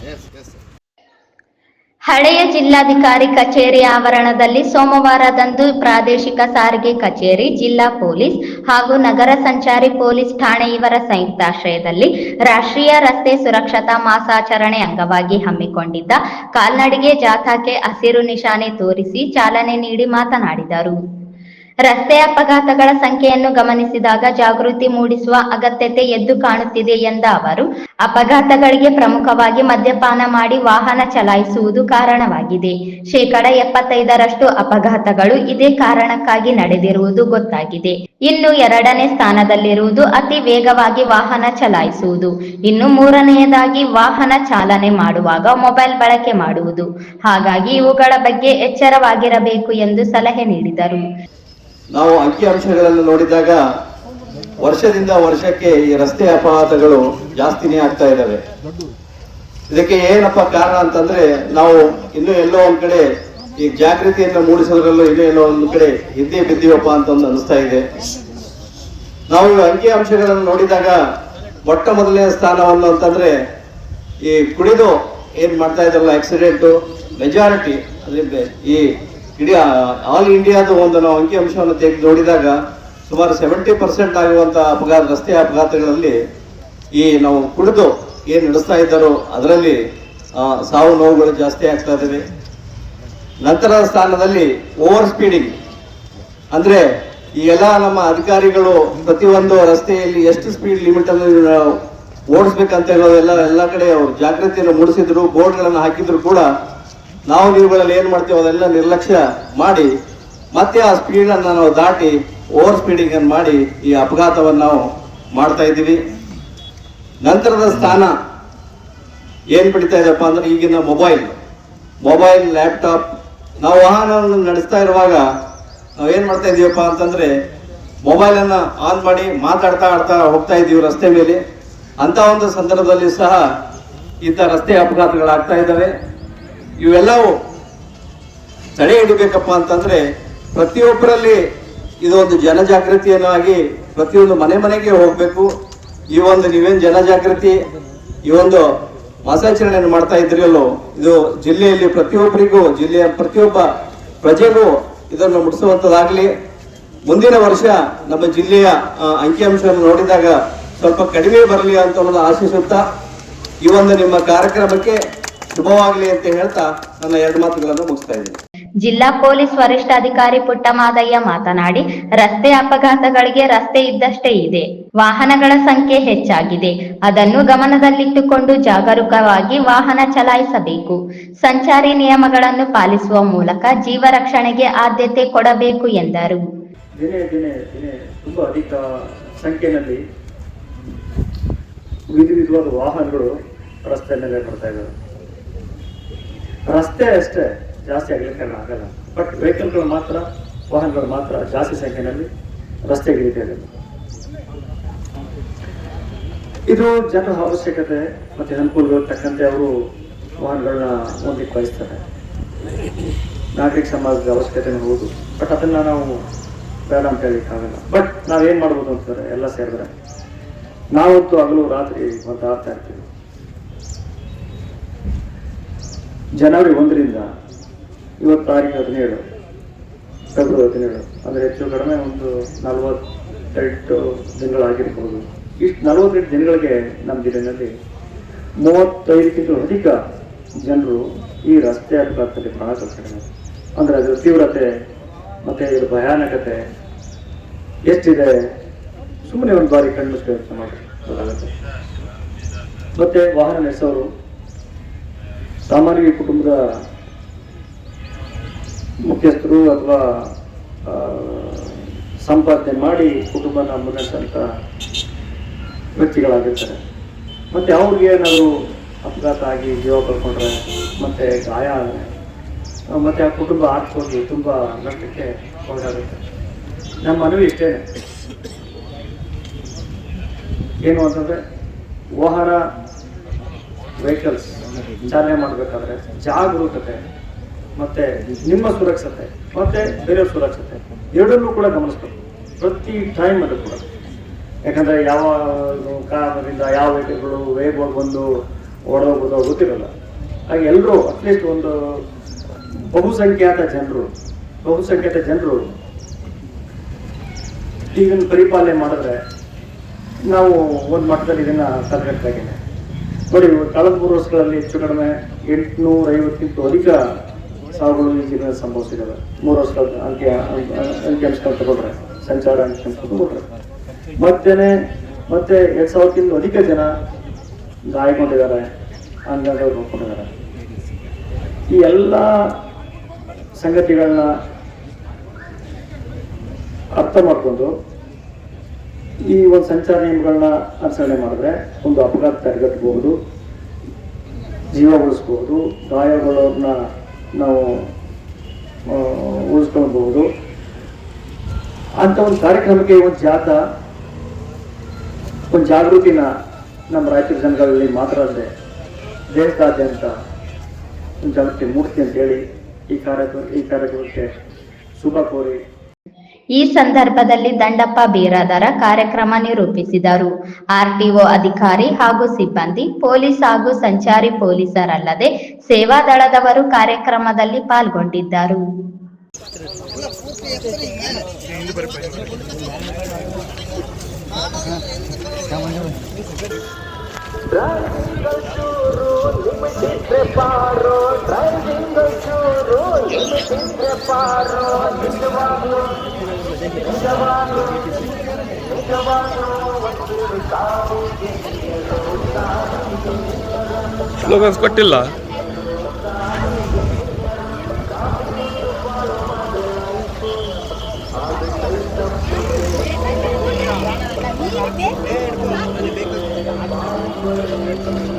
Yes, yes, sir. ಹಳೆಯ ಜಿಲ್ಲಾಧಿಕಾರಿ ಕಚೇರಿ ಆವರಣದಲ್ಲಿ ಸೋಮವಾರದಂದು ಪ್ರಾದೇಶಿಕ ಸಾರಿಗೆ ಕಚೇರಿ, ಜಿಲ್ಲಾ ಪೊಲೀಸ್ ಹಾಗೂ ನಗರ ಸಂಚಾರಿ ಪೊಲೀಸ್ ಠಾಣೆ ಇವರ ಸಂಯುಕ್ತಾಶ್ರಯದಲ್ಲಿ ರಾಷ್ಟ್ರೀಯ ರಸ್ತೆ ಸುರಕ್ಷತಾ ಮಾಸಾಚರಣೆ ಅಂಗವಾಗಿ ಹಮ್ಮಿಕೊಂಡಿದ್ದ ಕಾಲ್ನಡಿಗೆ ಜಾಥಾಕ್ಕೆ ಹಸಿರು ನಿಶಾನೆ ತೋರಿಸಿ ಚಾಲನೆ ನೀಡಿ ಮಾತನಾಡಿದರು. ರಸ್ತೆ ಅಪಘಾತಗಳ ಸಂಖ್ಯೆಯನ್ನು ಗಮನಿಸಿದಾಗ ಜಾಗೃತಿ ಮೂಡಿಸುವ ಅಗತ್ಯತೆ ಎದ್ದು ಕಾಣುತ್ತಿದೆ ಎಂದ ಅವರು, ಅಪಘಾತಗಳಿಗೆ ಪ್ರಮುಖವಾಗಿ ಮದ್ಯಪಾನ ಮಾಡಿ ವಾಹನ ಚಲಾಯಿಸುವುದು ಕಾರಣವಾಗಿದೆ. ಶೇಕಡ ಎಪ್ಪತ್ತೈದರಷ್ಟು ಅಪಘಾತಗಳು ಇದೇ ಕಾರಣಕ್ಕಾಗಿ ನಡೆದಿರುವುದು ಗೊತ್ತಾಗಿದೆ. ಇನ್ನು ಎರಡನೇ ಸ್ಥಾನದಲ್ಲಿರುವುದು ಅತಿ ವೇಗವಾಗಿ ವಾಹನ ಚಲಾಯಿಸುವುದು. ಇನ್ನು ಮೂರನೆಯದಾಗಿ ವಾಹನ ಚಾಲನೆ ಮಾಡುವಾಗ ಮೊಬೈಲ್ ಬಳಕೆ ಮಾಡುವುದು. ಹಾಗಾಗಿ ಇವುಗಳ ಬಗ್ಗೆ ಎಚ್ಚರವಾಗಿರಬೇಕು ಎಂದು ಸಲಹೆ ನೀಡಿದರು. ನಾವು ಅಂಕಿಅಂಶಗಳನ್ನು ನೋಡಿದಾಗ ವರ್ಷದಿಂದ ವರ್ಷಕ್ಕೆ ಈ ರಸ್ತೆ ಅಪಘಾತಗಳು ಜಾಸ್ತಿನೇ ಆಗ್ತಾ ಇದ್ದಾವೆ. ಇದಕ್ಕೆ ಏನಪ್ಪ ಕಾರಣ ಅಂತಂದ್ರೆ ನಾವು ಇನ್ನೂ ಎಲ್ಲೋ ಒಂದ್ ಕಡೆ ಈ ಜಾಗೃತಿಯನ್ನು ಮೂಡಿಸೋದ್ರಲ್ಲೂ ಇನ್ನೂ ಎಲ್ಲೋ ಒಂದು ಕಡೆ ಹಿಂದೆ ಬಿದ್ದೀವಪ್ಪ ಅಂತ ಒಂದು ಅನಿಸ್ತಾ ಇದೆ. ನಾವು ಅಂಕಿ ಅಂಶಗಳನ್ನು ನೋಡಿದಾಗ ಮೊಟ್ಟ ಮೊದಲನೇ ಸ್ಥಾನವನ್ನು ಅಂತಂದ್ರೆ ಈ ಕುಡಿದು ಏನ್ ಮಾಡ್ತಾ ಇದ್ರಲ್ಲ ಆಕ್ಸಿಡೆಂಟು ಮೆಜಾರಿಟಿ ಅದರಿಂದ ಈ ಇಡೀ ಆಲ್ ಇಂಡಿಯಾದ ಒಂದು ನಾವು ಅಂಕಿ ಅಂಶವನ್ನು ತೆಗೆದು ನೋಡಿದಾಗ ಸುಮಾರು ಸೆವೆಂಟಿ ಪರ್ಸೆಂಟ್ ಆಗುವಂಥ ಅಪಘಾತ ರಸ್ತೆ ಅಪಘಾತಗಳಲ್ಲಿ ಈ ನಾವು ಕುಡಿದು ಏನು ನಡೆಸ್ತಾ ಇದ್ದಾರೋ ಅದರಲ್ಲಿ ಸಾವು ನೋವುಗಳು ಜಾಸ್ತಿ ಆಗ್ತಾ ಇದ್ದಾವೆ. ನಂತರದ ಸ್ಥಾನದಲ್ಲಿ ಓವರ್ ಸ್ಪೀಡಿಂಗ್ ಅಂದ್ರೆ ಈ ಎಲ್ಲ ನಮ್ಮ ಅಧಿಕಾರಿಗಳು ಪ್ರತಿಯೊಂದು ರಸ್ತೆಯಲ್ಲಿ ಎಷ್ಟು ಸ್ಪೀಡ್ ಲಿಮಿಟ್ ಅನ್ನು ನಾವು ಓಡಿಸ್ಬೇಕಂತ ಹೇಳೋದೆಲ್ಲ ಎಲ್ಲ ಕಡೆ ಜಾಗೃತಿಯನ್ನು ಮೂಡಿಸಿದ್ರು ಬೋರ್ಡ್ಗಳನ್ನು ಹಾಕಿದ್ರು ಕೂಡ ನಾವು ನೀವುಗಳಲ್ಲಿ ಏನು ಮಾಡ್ತೀವಿ, ಅದೆಲ್ಲ ನಿರ್ಲಕ್ಷ್ಯ ಮಾಡಿ, ಮತ್ತೆ ಆ ಸ್ಪೀಡ್ ಅನ್ನು ನಾವು ದಾಟಿ ಓವರ್ ಸ್ಪೀಡಿಂಗ್ ಅನ್ನು ಮಾಡಿ ಈ ಅಪಘಾತವನ್ನು ನಾವು ಮಾಡ್ತಾ ಇದ್ದೀವಿ. ನಂತರದ ಸ್ಥಾನ ಏನು ಬಿಡ್ತಾ ಇದೆಯಪ್ಪ ಅಂದ್ರೆ ಈಗಿನ ಮೊಬೈಲ್ ಮೊಬೈಲ್ ಲ್ಯಾಪ್ಟಾಪ್ ನಾವು ವಾಹನವನ್ನು ನಡೆಸ್ತಾ ಇರುವಾಗ ನಾವು ಏನು ಮಾಡ್ತಾ ಇದೀವಪ್ಪ ಅಂತಂದ್ರೆ ಮೊಬೈಲ್ ಅನ್ನ ಆನ್ ಮಾಡಿ ಮಾತಾಡ್ತಾ ಆಡ್ತಾ ಹೋಗ್ತಾ ಇದ್ದೀವಿ ರಸ್ತೆ ಮೇಲೆ. ಅಂತ ಒಂದು ಸಂದರ್ಭದಲ್ಲಿ ಸಹ ಇಂಥ ರಸ್ತೆ ಅಪಘಾತಗಳಾಗ್ತಾ ಇದ್ದಾವೆ. ಇವೆಲ್ಲವೂ ತಡೆ ಹಿಡಿಬೇಕಪ್ಪ ಅಂತಂದ್ರೆ ಪ್ರತಿಯೊಬ್ಬರಲ್ಲಿ ಇದೊಂದು ಜನಜಾಗೃತಿಯನ್ನಾಗಿ ಪ್ರತಿಯೊಂದು ಮನೆ ಮನೆಗೆ ಹೋಗಬೇಕು. ಈ ಒಂದು ನೀವೇನು ಜನಜಾಗೃತಿ, ಈ ಒಂದು ಮಾಸಾಚರಣೆಯನ್ನು ಮಾಡ್ತಾ ಇದ್ರಲ್ಲೋ ಇದು ಜಿಲ್ಲೆಯಲ್ಲಿ ಪ್ರತಿಯೊಬ್ಬರಿಗೂ, ಜಿಲ್ಲೆಯ ಪ್ರತಿಯೊಬ್ಬ ಪ್ರಜೆಗೂ ಇದನ್ನು ಮುಡಿಸುವಂಥದ್ದಾಗಲಿ. ಮುಂದಿನ ವರ್ಷ ನಮ್ಮ ಜಿಲ್ಲೆಯ ಅಂಕಿಅಂಶವನ್ನು ನೋಡಿದಾಗ ಸ್ವಲ್ಪ ಕಡಿಮೆ ಬರಲಿ ಅಂತ ಅನ್ನೋದು ಆಶಿಸುತ್ತಾ, ಈ ಒಂದು ನಿಮ್ಮ ಕಾರ್ಯಕ್ರಮಕ್ಕೆ ಶುಭವಾಗಲಿ ಅಂತ ಹೇಳ್ತಾ ನನ್ನ ಎರಡು ಮಾತುಗಳನ್ನು ಮುಗಿಸ್ತಾ ಇದ್ದೀನಿ. ಜಿಲ್ಲಾ ಪೊಲೀಸ್ ವರಿಷ್ಠಾಧಿಕಾರಿ ಪುಟ್ಟಮಾದಯ್ಯ ಮಾತನಾಡಿ ರಸ್ತೆ ಅಪಘಾತಗಳಿಗೆ ರಸ್ತೆ ಇದ್ದಷ್ಟೇ ಇದೆ. ವಾಹನಗಳ ಸಂಖ್ಯೆ ಹೆಚ್ಚಾಗಿದೆ. ಅದನ್ನು ಗಮನದಲ್ಲಿಟ್ಟುಕೊಂಡು ಜಾಗರೂಕವಾಗಿ ವಾಹನ ಚಲಾಯಿಸಬೇಕು. ಸಂಚಾರಿ ನಿಯಮಗಳನ್ನು ಪಾಲಿಸುವ ಮೂಲಕ ಜೀವ ರಕ್ಷಣೆಗೆ ಆದ್ಯತೆ ಕೊಡಬೇಕು ಎಂದರು. ದಿನೇ ದಿನೇ ದಿನೇ ತುಂಬ ಅಧಿಕ ಸಂಖ್ಯೆಯಲ್ಲಿ ವಿಧ ವಿಧವಾದ ವಾಹನಗಳು ರಸ್ತೆ ಮೇಲೆ ಬರ್ತಾ ಇದ್ದಾವೆ. ರಸ್ತೆ ಅಷ್ಟೇ ಜಾಸ್ತಿ ಆಗ್ಲಿಕ್ಕೆ ಆಗಲ್ಲ. ಬಟ್ ವೆಹಿಕಲ್ಗಳು ಮಾತ್ರ, ವಾಹನಗಳು ಮಾತ್ರ ಜಾಸ್ತಿ ಸಂಖ್ಯೆಯಲ್ಲಿ ರಸ್ತೆ ಇಳಿತಾ ಇದ್ದಾವೆ ಇದು ಜನರ ಅವಶ್ಯಕತೆ ಮತ್ತು ಅನುಕೂಲಗಳು ತಕ್ಕಂತೆ ಅವರು ವಾಹನಗಳನ್ನ ಹೊಂದಿಕ್ಕೆ ಬಯಸ್ತಾರೆ. ನಾಗರಿಕ ಸಮಾಜದ ಅವಶ್ಯಕತೆ ಹೌದು. ಬಟ್ ಅದನ್ನ ನಾವು ಬೇಡ ಅಂತ ಆಗಲ್ಲ. ಬಟ್ ನಾವೇನ್ ಮಾಡ್ಬೋದು ಅಂತಾರೆ ಎಲ್ಲ ಸೇರಿದ್ರೆ. ನಾವಂತೂ ಹಗಲು ರಾತ್ರಿ ಒದ್ದಾಡ್ತಾ ಇರ್ತೀವಿ. ಜನವರಿ ಒಂದರಿಂದ ಇವತ್ತು ತಾರೀಕು ಹದಿನೇಳು, ಫೆಬ್ರವರಿ ಹದಿನೇಳು. ಅಂದ್ರೆ ಹೆಚ್ಚು ಕಡಿಮೆ ಒಂದು ನಲವತ್ತೆಂಟು ದಿನಗಳಾಗಿರ್ಬೋದು. ಇಷ್ಟು ನಲವತ್ತೆಂಟು ದಿನಗಳಿಗೆ ನಮ್ಮ ಜಿಲ್ಲೆಯಲ್ಲಿ ಮೂವತ್ತೈದಕ್ಕಿಂತ ಅಧಿಕ ಜನರು ಈ ರಸ್ತೆ ಅಪಘಾತದಲ್ಲಿ ಪ್ರಾಣ ಕಳ್ಕೊಂಡಿದ್ದಾರೆ ಅಂದ್ರೆ ಅದರ ತೀವ್ರತೆ ಮತ್ತೆ ಇದರ ಭಯಾನಕತೆ ಎಷ್ಟಿದೆ? ಸುಮ್ಮನೆ ಒಂದು ಬಾರಿ ಕಣ್ಣು ಯೋಚನೆ ಮಾಡಿ ಮತ್ತೆ ವಾಹನ ನಡೆಸೋರು ಸಾಮಾನ್ಯ ಕುಟುಂಬದ ಮುಖ್ಯಸ್ಥರು ಅಥವಾ ಸಂಪಾದನೆ ಮಾಡಿ ಕುಟುಂಬನ ಮುನ್ನಡೆಸಂತ ವ್ಯಕ್ತಿಗಳಾಗಿರ್ತಾರೆ. ಮತ್ತೆ ಅವ್ರಿಗೆ ಏನಾದರೂ ಅಪಘಾತ ಆಗಿ ಜೀವ ಕಳ್ಕೊಂಡ್ರೆ, ಮತ್ತೆ ಗಾಯ ಆದರೆ, ಮತ್ತೆ ಆ ಕುಟುಂಬ ಆರ್ಥಿಕವಾಗಿ ತುಂಬಾ ನಷ್ಟಕ್ಕೆ ಒಳಗಾಗುತ್ತೆ. ನಮ್ಮ ಮನವಿ ಇಷ್ಟೇ. ಏನು ಅಂತಂದರೆ, ವಾಹನ ವೆಹಿಕಲ್ಸ್ ಚಾಲನೆ ಮಾಡಬೇಕಾದ್ರೆ ಜಾಗರೂಕತೆ, ಮತ್ತು ನಿಮ್ಮ ಸುರಕ್ಷತೆ, ಮತ್ತು ಬೇರೆ ಸುರಕ್ಷತೆ, ಎರಡನ್ನೂ ಕೂಡ ಗಮನಿಸ್ಬೇಕು. ಪ್ರತಿ ಟೈಮಲ್ಲೂ ಕೂಡ. ಯಾಕಂದರೆ ಯಾವ ಕಾರಣದಿಂದ ಯಾವ ವೆಹಿಕಲ್ಗಳು ವೇಗವಾಗಿ ಬಂದು ಓಡೋಗೋದು ಗೊತ್ತಿರಲ್ಲ. ಹಾಗೆ ಎಲ್ಲರೂ ಅಟ್ಲೀಸ್ಟ್ ಒಂದು ಬಹುಸಂಖ್ಯಾತ ಜನರು ಬಹುಸಂಖ್ಯಾತ ಜನರು ಇದನ್ನು ಪರಿಪಾಲನೆ ಮಾಡಿದ್ರೆ ನಾವು ಒಂದು ಮಟ್ಟದಲ್ಲಿ ಇದನ್ನು ತಡೆಗಟ್ಟಾಗಿದೆ ನೋಡಿ, ಕಳೆದ ಮೂರು ವರ್ಷಗಳಲ್ಲಿ ಹೆಚ್ಚು ಕಡಿಮೆ ಎಂಟುನೂರ ಐವತ್ತಕ್ಕಿಂತ ಅಧಿಕ ಸಾವುಗಳು ಈ ಜಿಲ್ಲೆಯಲ್ಲಿ ಸಂಭವಿಸಿದ್ದಾವೆ. ಮೂರು ವರ್ಷದ ಅಂತ್ಯ ಅಂಕಿಅಂಶಗಳು ತಗೊಂಡ್ರೆ, ಸಂಚಾರ ಅಂಕಿಅಂಶ ತಗೊಂಡ್ರೆ. ಮತ್ತೇನೆ ಮತ್ತೆ ಎರಡ್ ಸಾವಿರಕ್ಕಿಂತ ಅಧಿಕ ಜನ ಗಾಯಗೊಂಡಿದ್ದಾರೆ ಅಂಗಗಳು ನೋಡ್ಕೊಂಡಿದ್ದಾರೆ. ಈ ಎಲ್ಲ ಸಂಗತಿಗಳನ್ನ ಅರ್ಥ ಮಾಡಿಕೊಂಡು ಈ ಒಂದು ಸಂಚಾರ ನಿಯಮಗಳನ್ನ ಅನುಸರಣೆ ಮಾಡಿದ್ರೆ ಒಂದು ಅಪಘಾತ ತಡೆಗಟ್ಟಬಹುದು, ಜೀವ ಉಳಿಸ್ಬೋದು ಗಾಯಗಳನ್ನ ನಾವು ಉಳಿಸ್ಕೊಳ್ಬಹುದು. ಅಂತ ಒಂದು ಕಾರ್ಯಕ್ರಮಕ್ಕೆ ಒಂದು ಜಾತ ಒಂದು ಜಾಗೃತಿನ ನಮ್ಮ ರಾಯಚೂರು ಜನಗಳಲ್ಲಿ ಮಾತ್ರ ಅಲ್ಲದೆ ದೇಶದಾದ್ಯಂತ ಒಂದು ಜಾಗೃತಿ ಮೂರ್ತಿ ಅಂತ ಹೇಳಿ ಈ ಕಾರ್ಯಕ್ರಮ, ಈ ಕಾರ್ಯಕ್ರಮಕ್ಕೆ ಶುಭ ಕೋರಿ ಈ ಸಂದರ್ಭದಲ್ಲಿ ದಂಡಪ್ಪ ಬೀರಾದರ ಕಾರ್ಯಕ್ರಮ ನಿರೂಪಿಸಿದರು ಆರ್ಟಿಒ ಅಧಿಕಾರಿ ಹಾಗೂ ಸಿಬ್ಬಂದಿ ಪೊಲೀಸ್ ಹಾಗೂ ಸಂಚಾರಿ ಪೊಲೀಸರಲ್ಲದೆ ಸೇವಾದಳದವರು ಕಾರ್ಯಕ್ರಮದಲ್ಲಿ ಪಾಲ್ಗೊಂಡಿದ್ದರು ಸ್ಲೋಗನ್ಸ್ ಕೊಟ್ಟಿಲ್ಲ. ಬೇಕು.